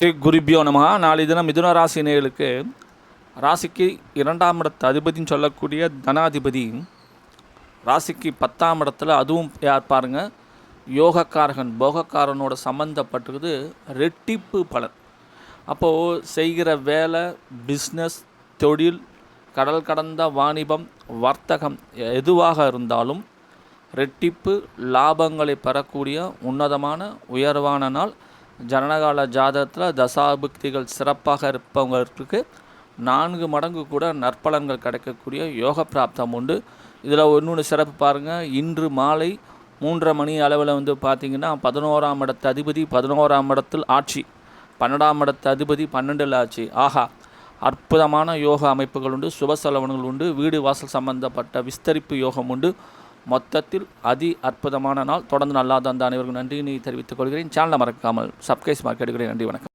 ஸ்ரீ குருபியோ நம நாளை தினம் மிதுன ராசி நேர்களுக்கு ராசிக்கு இரண்டாம் இடத்து அதிபதின்னு சொல்லக்கூடிய தனாதிபதி ராசிக்கு பத்தாம் இடத்துல அதுவும் யார் பாருங்க யோகக்காரகன் போகக்காரனோட சம்மந்தப்பட்டிருக்குது ரெட்டிப்பு பலன். அப்போது செய்கிற வேலை பிஸ்னஸ் தொழில் கடல் கடந்த வாணிபம் வர்த்தகம் எதுவாக இருந்தாலும் ரெட்டிப்பு லாபங்களை பெறக்கூடிய உன்னதமான உயர்வான நாள் ஜனனகால ஜாதகத்தில் தசாபுக்திகள் சிறப்பாக இருப்பவங்களுக்கு நான்கு மடங்கு கூட நற்பலன்கள் கிடைக்கக்கூடிய யோக பிராப்தம் உண்டு. இதில் இன்னொன்று சிறப்பு பாருங்கள் இன்று மாலை மூன்றரை மணி அளவில் வந்து பார்த்திங்கன்னா பதினோராம் இடத்து அதிபதி பதினோராம் இடத்தில் ஆட்சி பன்னெண்டாம் இடத்து அதிபதி பன்னெண்டில் ஆட்சி. ஆஹா அற்புதமான யோக அமைப்புகள் உண்டு சுப செலவனங்கள் உண்டு வீடு வாசல் சம்பந்தப்பட்ட விஸ்தரிப்பு யோகம் உண்டு. மொத்தத்தில் அதி அற்புதமான நாள். தொடர்ந்து நல்லா தந்த அனைவருக்கும் நன்றியினை தெரிவித்துக் கொள்கிறேன். சேனலை மறக்காமல் சப்ஸ்கிரைப் மார்க் நன்றி வணக்கம்.